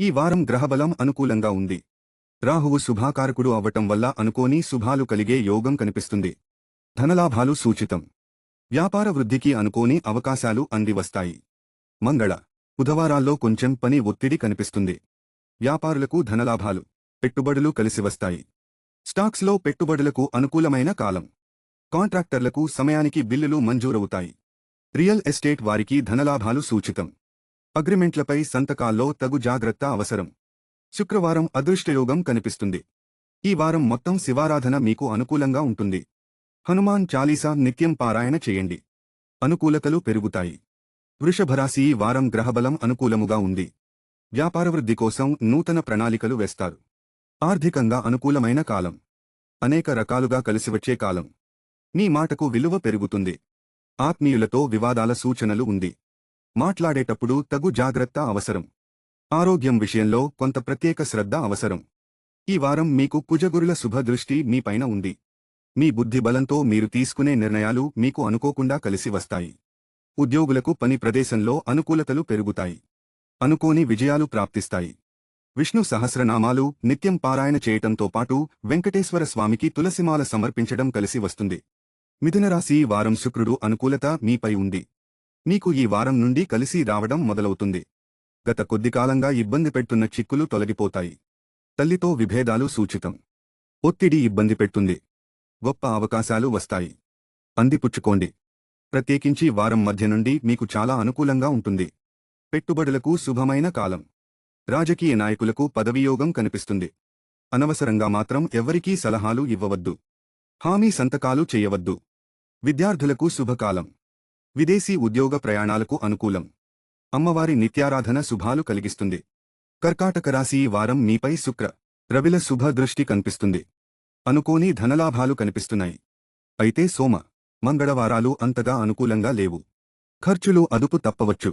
ఈ వారం గ్రహబలం అనుకూలంగా ఉంది. రాహువు శుభాకారకుడు అవ్వటం వల్ల అనుకోని శుభాలు కలిగే యోగం కనిపిస్తుంది. ధనలాభాలు సూచితం. వ్యాపార వృద్ధికి అనుకోని అవకాశాలు అందివస్తాయి మంగళ. బుధవారాల్లో కొంచెం పని ఒత్తిడి కనిపిస్తుంది. వ్యాపారులకు ధనలాభాలు పెట్టుబడులు కలిసివస్తాయి స్టాక్స్లో పెట్టుబడులకు అనుకూలమైన కాలం. కాంట్రాక్టర్లకు సమయానికి బిల్లులు మంజూరవుతాయి. రియల్ ఎస్టేట్ వారికి ధనలాభాలు సూచితం. అగ్రిమెంట్లపై సంతకాల్లో తగు జాగ్రత్త అవసరం. శుక్రవారం అదృష్టయోగం కనిపిస్తుంది. ఈ వారం మొత్తం శివారాధన మీకు అనుకూలంగా ఉంటుంది. హనుమాన్ చాలీసా నిత్యం పారాయణ చేయండి. అనుకూలతలు పెరుగుతాయి. వృషభరాశి ఈ వారం గ్రహబలం అనుకూలముగా ఉంది. వ్యాపార వృద్ధి కోసం నూతన ప్రణాళికలు వేస్తారు. ఆర్థికంగా అనుకూలమైన కాలం. అనేక రకాలుగా కలిసివచ్చే కాలం. మీ మాటకు విలువ పెరుగుతుంది. ఆత్మీయులతో వివాదాల సూచనలు ఉంది. మాట్లాడేటప్పుడు తగు జాగ్రత్త అవసరం. ఆరోగ్యం విషయంలో కొంత ప్రత్యేక శ్రద్ధ అవసరం. ఈ వారం మీకు కుజగురుల శుభదృష్టి మీపైన ఉంది. మీ బుద్ధిబలంతో మీరు తీసుకునే నిర్ణయాలు మీకు అనుకోకుండా కలిసి వస్తాయి. ఉద్యోగులకు పని ప్రదేశంలో అనుకూలతలు పెరుగుతాయి. అనుకోని విజయాలు ప్రాప్తిస్తాయి. విష్ణు సహస్రనామాలు నిత్యం పారాయణ చేయటంతో పాటు వెంకటేశ్వర స్వామికి తులసిమాల సమర్పించడం కలిసి వస్తుంది. మిథునరాశి వారం శుక్రుడు అనుకూలత మీపై ఉంది. మీకు ఈ వారం నుండి కలిసి రావడం మొదలవుతుంది. గత కొద్దికాలంగా ఇబ్బంది పెడుతున్న చిక్కులు తొలగిపోతాయి. తల్లితో విభేదాలు సూచితం. ఒత్తిడి ఇబ్బంది పెడుతుంది. గొప్ప అవకాశాలు వస్తాయి. అందిపుచ్చుకోండి. ప్రత్యేకించి వారం మధ్య నుండి మీకు చాలా అనుకూలంగా ఉంటుంది. పెట్టుబడులకు శుభమైన కాలం. రాజకీయ నాయకులకు పదవియోగం కనిపిస్తుంది. అనవసరంగా మాత్రం ఎవ్వరికీ సలహాలు ఇవ్వవద్దు. హామీ సంతకాలు చేయవద్దు. విద్యార్థులకు శుభకాలం. విదేశీ ఉద్యోగ ప్రయాణాలకు అనుకూలం. అమ్మవారి నిత్యారాధన శుభాలు కలిగిస్తుంది. కర్కాటక రాశి ఈ వారం మీపై శుక్ర రవిల శుభ దృష్టి కనిపిస్తుంది. అనుకోని ధనలాభాలు కనిపిస్తున్నాయి. అయితే సోమ మంగళవారాలు అంతగా అనుకూలంగా లేవు. ఖర్చులు అదుపు తప్పవచ్చు.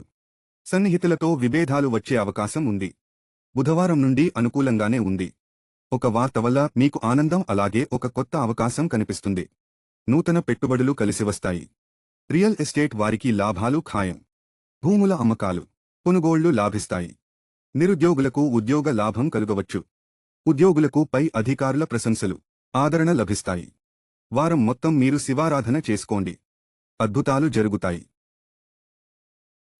సన్నిహితులతో విభేదాలు వచ్చే అవకాశం ఉంది. బుధవారం నుండి అనుకూలంగానే ఉంది. ఒక వార్త వల్ల మీకు ఆనందం అలాగే ఒక కొత్త అవకాశం కనిపిస్తుంది. నూతన పెట్టుబడులు కలిసివస్తాయి రియల్ ఎస్టేట్ వారికి లాభాలు ఖాయం. భూముల అమ్మకాలు కొనుగోళ్ళు లాభిస్తాయి. నిరుద్యోగులకు ఉద్యోగ లాభం కలుగవచ్చు. ఉద్యోగులకు పై అధికారుల ప్రశంసలు ఆదరణ లభిస్తాయి. వారం మొత్తం మీరు శివారాధన చేసుకోండి. అద్భుతాలు జరుగుతాయి.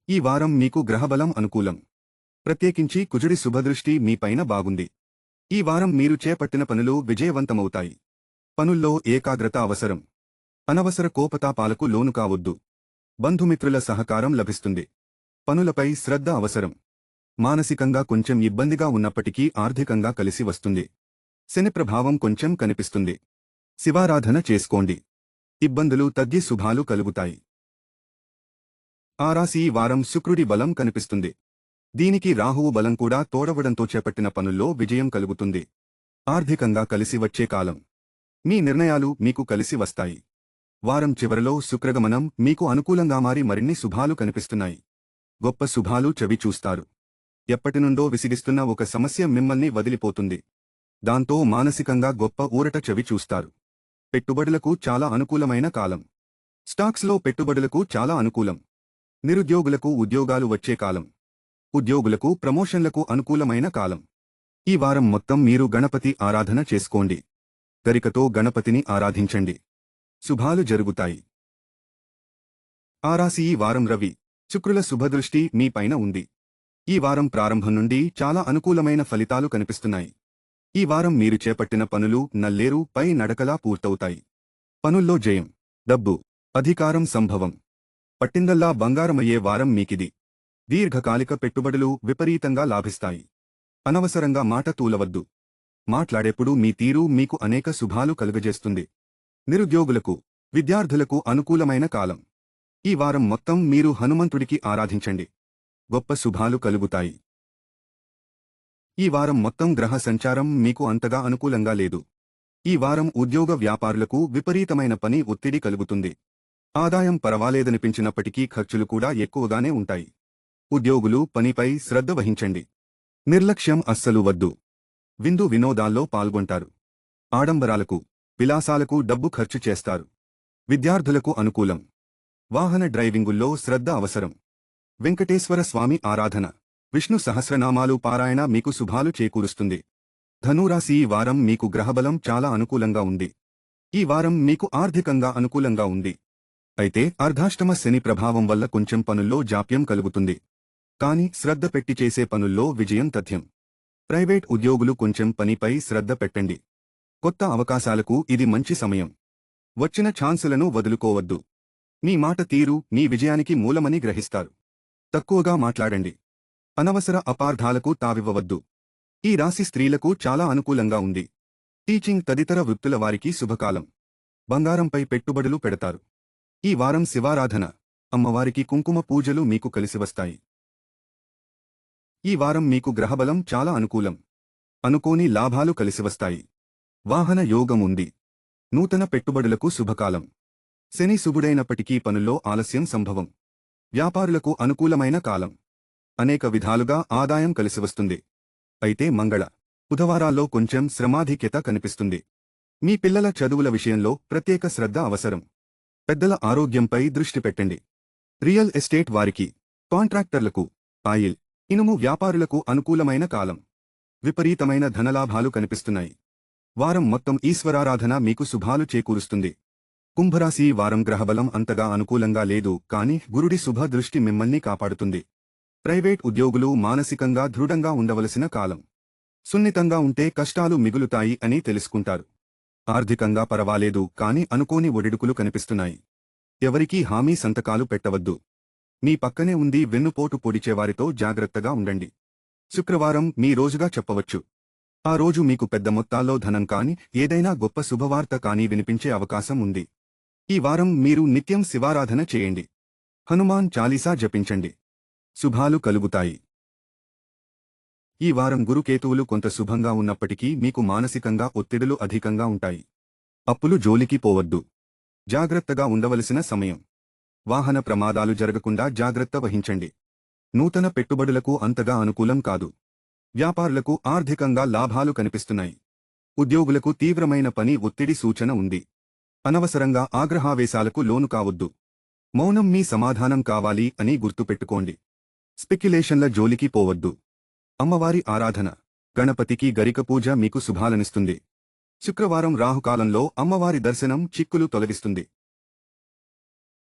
ఈ వారం మీకు గ్రహబలం అనుకూలం. ప్రత్యేకించి కుజుడి శుభదృష్టి మీపైన బాగుంది. ఈ వారం మీరు చేపట్టిన పనులు విజయవంతమవుతాయి. పనుల్లో ఏకాగ్రత అవసరం. అనవసర కోపతాపాలకు లోను కావద్దు. బంధుమిత్రుల సహకారం లభిస్తుంది. పనులపై శ్రద్ధ అవసరం. మానసికంగా కొంచెం ఇబ్బందిగా ఉన్నప్పటికీ ఆర్థికంగా కలిసి వస్తుంది. శని ప్రభావం కొంచెం కనిపిస్తుంది. శివారాధన చేసుకోండి. ఇబ్బందులు తగ్గి శుభాలు కలుగుతాయి. ఆ రాశి వారం శుక్రుడి బలం కనిపిస్తుంది. దీనికి రాహువు బలం కూడా తోడవడంతో చేపట్టిన పనుల్లో విజయం కలుగుతుంది. ఆర్థికంగా కలిసి వచ్చే కాలం. మీ నిర్ణయాలు మీకు కలిసి వస్తాయి. వారం చివరలో శుక్రగమనం మీకు అనుకూలంగా మారి మరిన్ని శుభాలు కనిపిస్తున్నాయి. గొప్ప శుభాలు చవి చూస్తారు. ఎప్పటినుండో విసిగిస్తున్న ఒక సమస్య మిమ్మల్ని వదిలిపోతుంది. దాంతో మానసికంగా గొప్ప ఊరట చవి చూస్తారు. పెట్టుబడులకు చాలా అనుకూలమైన కాలం. స్టాక్స్లో పెట్టుబడులకు చాలా అనుకూలం. నిరుద్యోగులకు ఉద్యోగాలు వచ్చే కాలం. ఉద్యోగులకు ప్రమోషన్లకు అనుకూలమైన కాలం. ఈ వారం మొత్తం మీరు గణపతి ఆరాధన చేసుకోండి. గరికతో గణపతిని ఆరాధించండి. శుభాలు జరుగుతాయి. ఆరాసి ఈ వారం రవి శుక్రుల శుభదృష్టి మీపైన ఉంది. ఈ వారం ప్రారంభం నుండి చాలా అనుకూలమైన ఫలితాలు కనిపిస్తున్నాయి. ఈ వారం మీరు చేపట్టిన పనులు నల్లేరు పై నడకలా పూర్తవుతాయి. పనుల్లో జయం డబ్బు అధికారం సంభవం. పట్టిందల్లా బంగారమయ్యే వారం మీకిది. దీర్ఘకాలిక పెట్టుబడులు విపరీతంగా లాభిస్తాయి. అనవసరంగా మాట తూలవద్దు. మాట్లాడేప్పుడు మీ తీరు మీకు అనేక శుభాలు కలుగజేస్తుంది. నిరుద్యోగులకు విద్యార్థులకు అనుకూలమైన కాలం. ఈ వారం మొత్తం మీరు హనుమంతుడికి ఆరాధించండి. గొప్ప శుభాలు కలుగుతాయి. ఈ వారం మొత్తం గ్రహ సంచారం మీకు అంతగా అనుకూలంగా లేదు. ఈ వారం ఉద్యోగ వ్యాపారులకు విపరీతమైన పని ఒత్తిడి కలుగుతుంది. ఆదాయం పరవాలేదనిపించినప్పటికీ ఖర్చులు కూడా ఎక్కువగానే ఉంటాయి. ఉద్యోగులు పనిపై శ్రద్ధ వహించండి. నిర్లక్ష్యం అస్సలు వద్దు. విందు వినోదాల్లో పాల్గొంటారు. ఆడంబరాలకు విలాసాలకు డబ్బు ఖర్చు చేస్తారు. విద్యార్థులకు అనుకూలం. వాహన డ్రైవింగుల్లో శ్రద్ధ అవసరం. వెంకటేశ్వర స్వామి ఆరాధన. విష్ణు సహస్రనామాలు పారాయణ మీకు శుభాలు చేకూరుస్తుంది. ధనురాశి ఈ వారం మీకు గ్రహబలం చాలా అనుకూలంగా ఉంది. ఈ వారం మీకు ఆర్థికంగా అనుకూలంగా ఉంది. అయితే అర్ధాష్టమ శని ప్రభావం వల్ల కొంచెం పనుల్లో జాప్యం కలుగుతుంది. కాని శ్రద్ధ పెట్టి చేసే పనుల్లో విజయం తథ్యం. ప్రైవేట్ ఉద్యోగులు కొంచెం పనిపై శ్రద్ధ పెట్టండి. కొత్త అవకాశాలకు ఇది మంచి సమయం. వచ్చిన ఛాన్సులను వదులుకోవద్దు. మీ మాట తీరు మీ విజయానికి మూలమని గ్రహిస్తారు. తక్కువగా మాట్లాడండి. అనవసర అపార్థాలకు తావివ్వవద్దు. ఈ రాశి స్త్రీలకు చాలా అనుకూలంగా ఉంది. టీచింగ్ తదితర వృత్తుల వారికి శుభకాలం. బంగారంపై పెట్టుబడులు పెడతారు. ఈ వారం శివారాధన. అమ్మవారికి కుంకుమ పూజలు మీకు కలిసివస్తాయి ఈ వారం మీకు గ్రహబలం చాలా అనుకూలం. అనుకోని లాభాలు కలిసివస్తాయి వాహన యోగం ఉంది. నూతన పెట్టుబడులకు శుభకాలం. శని శుభుడైనప్పటికీ పనుల్లో ఆలస్యం సంభవం. వ్యాపారులకు అనుకూలమైన కాలం. అనేక విధాలుగా ఆదాయం కలిసివస్తుంది. అయితే మంగళ బుధవారాల్లో కొంచెం శ్రమాధిక్యత కనిపిస్తుంది. మీ పిల్లల చదువుల విషయంలో ప్రత్యేక శ్రద్ధ అవసరం. పెద్దల ఆరోగ్యంపై దృష్టి పెట్టండి. రియల్ ఎస్టేట్ వారికి కాంట్రాక్టర్లకు ఆయిల్ ఇనుము వ్యాపారులకు అనుకూలమైన కాలం. విపరీతమైన ధనలాభాలు కనిపిస్తున్నాయి. వారం మొత్తం ఈశ్వరారాధన మీకు శుభాలు చేకూరుస్తుంది. కుంభరాశి వారం గ్రహబలం అంతగా అనుకూలంగా లేదు కాని గురుడి శుభ దృష్టి మిమ్మల్ని కాపాడుతుంది. ప్రైవేట్ ఉద్యోగులు మానసికంగా దృఢంగా ఉండవలసిన కాలం. సున్నితంగా ఉంటే కష్టాలు మిగులుతాయి అని తెలుసుకుంటారు. ఆర్థికంగా పరవాలేదు కాని అనుకోని ఒడిడుకులు కనిపిస్తున్నాయి. ఎవరికీ హామీ సంతకాలు పెట్టవద్దు. మీ పక్కనే ఉంది వెన్నుపోటు పొడిచేవారితో జాగ్రత్తగా ఉండండి. శుక్రవారం మీ రోజుగా చెప్పవచ్చు. ఆ రోజు మీకు పెద్ద మొత్తాల్లో ధనం కాని ఏదైనా గొప్ప శుభవార్త కాని వినిపించే అవకాశం ఉంది. ఈ వారం మీరు నిత్యం శివారాధన చేయండి. హనుమాన్ చాలీసా జపించండి. శుభాలు కలుగుతాయి. ఈ వారం గురుకేతువులు కొంత శుభంగా ఉన్నప్పటికీ మీకు మానసికంగా ఒత్తిడులు అధికంగా ఉంటాయి. అప్పులు జోలికి పోవద్దు. జాగ్రత్తగా ఉండవలసిన సమయం. వాహన ప్రమాదాలు జరగకుండా జాగ్రత్త వహించండి. నూతన పెట్టుబడులకు అంతగా అనుకూలం కాదు. వ్యాపారులకు ఆర్థికంగా లాభాలు కనిపిస్తున్నాయి. ఉద్యోగులకు తీవ్రమైన పని ఒత్తిడి సూచన ఉంది. అనవసరంగా ఆగ్రహావేశాలకు లోను కావద్దు. మౌనం మీ సమాధానం కావాలి అని గుర్తుపెట్టుకోండి. స్పెక్యులేషన్ల జోలికి పోవద్దు. అమ్మవారి ఆరాధన. గణపతికి గరిక పూజ మీకు శుభాలనిస్తుంది. శుక్రవారం రాహుకాలంలో అమ్మవారి దర్శనం చిక్కులు తొలగిస్తుంది.